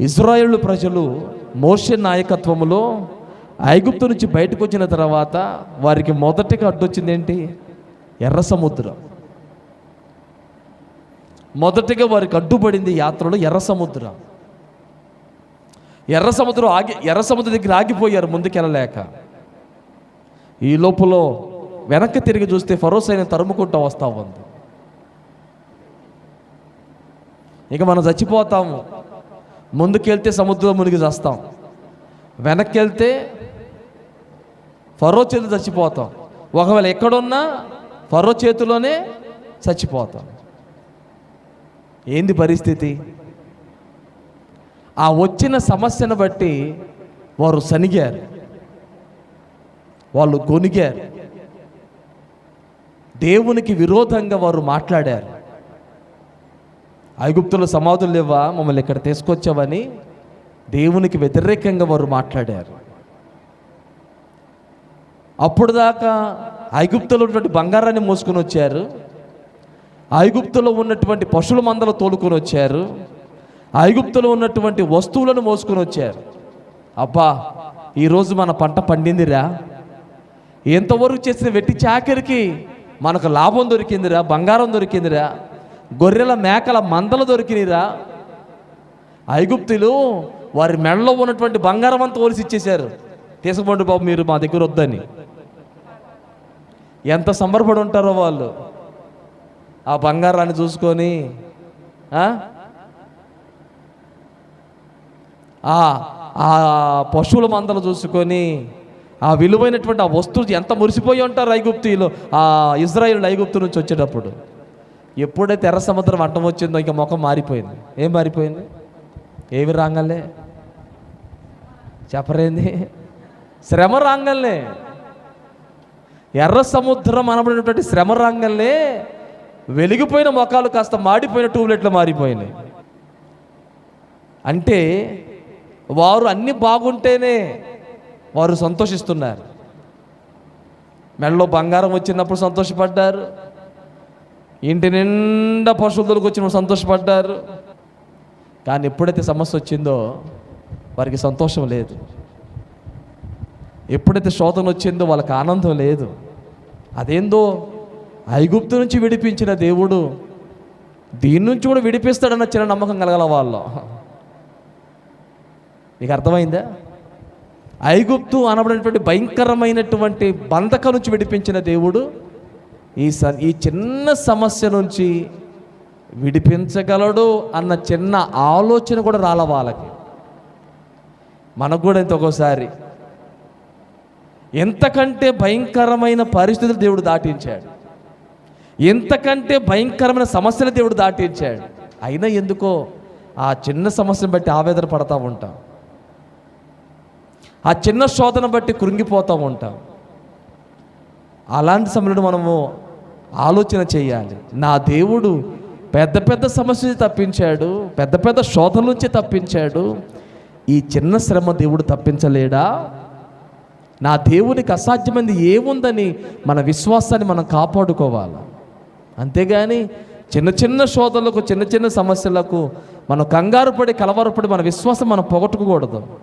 Israel ప్రజలు మోషే నాయకత్వంలో ఐగుప్తు నుంచి బయటకు వచ్చిన తర్వాత వారికి మొదటిగా అడ్డొచ్చింది ఏంటి? ఎర్ర సముద్రం. మొదటిగా వారికి అడ్డుపడింది యాత్రలో ఎర్ర సముద్రం. ఎర్ర సముద్రం ఆగి ఎర్ర సముద్రం దగ్గర ఆగిపోయారు ముందుకెళ్ళలేక. ఈ లోపల వెనక్కి తిరిగి చూస్తే ఫరోసైన తరుముకుంటూ వస్తా ఉంది. ఇక మనం చచ్చిపోతాము. ముందుకెళ్తే సముద్రం మునిగి చేస్తాం. వెనక్కి వెళ్తే ఫరో చేతులు చచ్చిపోతాం. ఒకవేళ ఎక్కడున్నా ఫరో చేతిలోనే చచ్చిపోతాం. ఏంది పరిస్థితి? ఆ వచ్చిన సమస్యను బట్టి వారు సనిగారు. వాళ్ళు గొనిగారు. దేవునికి విరోధంగా వారు మాట్లాడారు. ఐగుప్తుల సమాధులు లేవా? మమ్మల్ని ఇక్కడ తీసుకొచ్చావని దేవునికి వ్యతిరేకంగా వారు మాట్లాడారు. అప్పుడు దాకా ఐగుప్తులో ఉన్నటువంటి బంగారాన్ని మోసుకొని వచ్చారు. ఐగుప్తులో ఉన్నటువంటి పశువుల మందలు తోలుకొని వచ్చారు. ఐగుప్తులో ఉన్నటువంటి వస్తువులను మోసుకొని వచ్చారు. అబ్బా ఈరోజు మన పంట పండిందిరా. ఎంతవరకు చేసిన వెట్టి చాకరికి మనకు లాభం దొరికిందిరా బంగారం దొరికిందిరా. గొర్రెల మేకల మందలు దొరికినరా ఐగుప్తులు వారి మెడలో ఉన్నటువంటి బంగారం అంతా ఓలిసి ఇచ్చేశారు. తీసుకోండి బాబు మీరు మా దగ్గర వద్దని. ఎంత సంబరపడి ఉంటారో వాళ్ళు. ఆ బంగారాన్ని చూసుకొని ఆ? ఆ పశువుల మందలు చూసుకొని ఆ విలువైనటువంటి ఆ వస్తువు ఎంత మురిసిపోయి ఉంటారు ఐగుప్తీలో ఆ ఇజ్రాయిల్ ఐగుప్తు నుంచి వచ్చేటప్పుడు. ఎప్పుడైతే ఎర్ర సముద్రం అడ్డం వచ్చిందో ఇంకా ముఖం మారిపోయింది. ఏం మారిపోయింది? ఏమి రాంగలే చెప్పరేంది? శ్రమ రాంగల్నే ఎర్ర సముద్రం అనబడినటువంటి శ్రమ రంగంలే వెలిగిపోయిన మొఖాలు కాస్త మాడిపోయిన ట్యూబ్లెట్లు మారిపోయినాయి. అంటే వారు అన్ని బాగుంటేనే వారు సంతోషిస్తున్నారు. మెడలో బంగారం వచ్చినప్పుడు సంతోషపడ్డారు. ఇంటి నిండా పశువులకు వచ్చినప్పుడు సంతోషపడ్డారు. కానీ ఎప్పుడైతే సమస్య వచ్చిందో వారికి సంతోషం లేదు. ఎప్పుడైతే శోధన వచ్చిందో వాళ్ళకి ఆనందం లేదు. అదేందో ఐగుప్తు నుంచి విడిపించిన దేవుడు దీని నుంచి కూడా విడిపిస్తాడన్న చిన్న నమ్మకం కలగల వాళ్ళు. మీకు అర్థమైందా? ఐగుప్తు అనబడినటువంటి భయంకరమైనటువంటి బంధకం నుంచి విడిపించిన దేవుడు ఈ స ఈ చిన్న సమస్య నుంచి విడిపించగలడు అన్న చిన్న ఆలోచన కూడా రాల వాళ్ళకి. మనకు కూడా ఇంత ఒక్కోసారి. ఎంతకంటే భయంకరమైన పరిస్థితులు దేవుడు దాటించాడు. ఎంతకంటే భయంకరమైన సమస్యలు దేవుడు దాటించాడు. అయినా ఎందుకో ఆ చిన్న సమస్యను బట్టి ఆవేదన పడతా ఉంటాం. ఆ చిన్న శోధన బట్టి కృంగిపోతూ ఉంటాం. అలాంటి సమయంలో మనము ఆలోచన చేయాలి. నా దేవుడు పెద్ద పెద్ద సమస్య నుంచి తప్పించాడు పెద్ద పెద్ద శోధన నుంచి తప్పించాడు. ఈ చిన్న శ్రమ దేవుడు తప్పించలేడా? నా దేవునికి అసాధ్యమైనది ఏముందని మన విశ్వాసాన్ని మనం కాపాడుకోవాలి? అంతేగాని చిన్న చిన్న శోధనలకు చిన్న చిన్న సమస్యలకు మనం కంగారు పడి కలవరపడి మన విశ్వాసం మనం పొగట్టుకోకూడదు.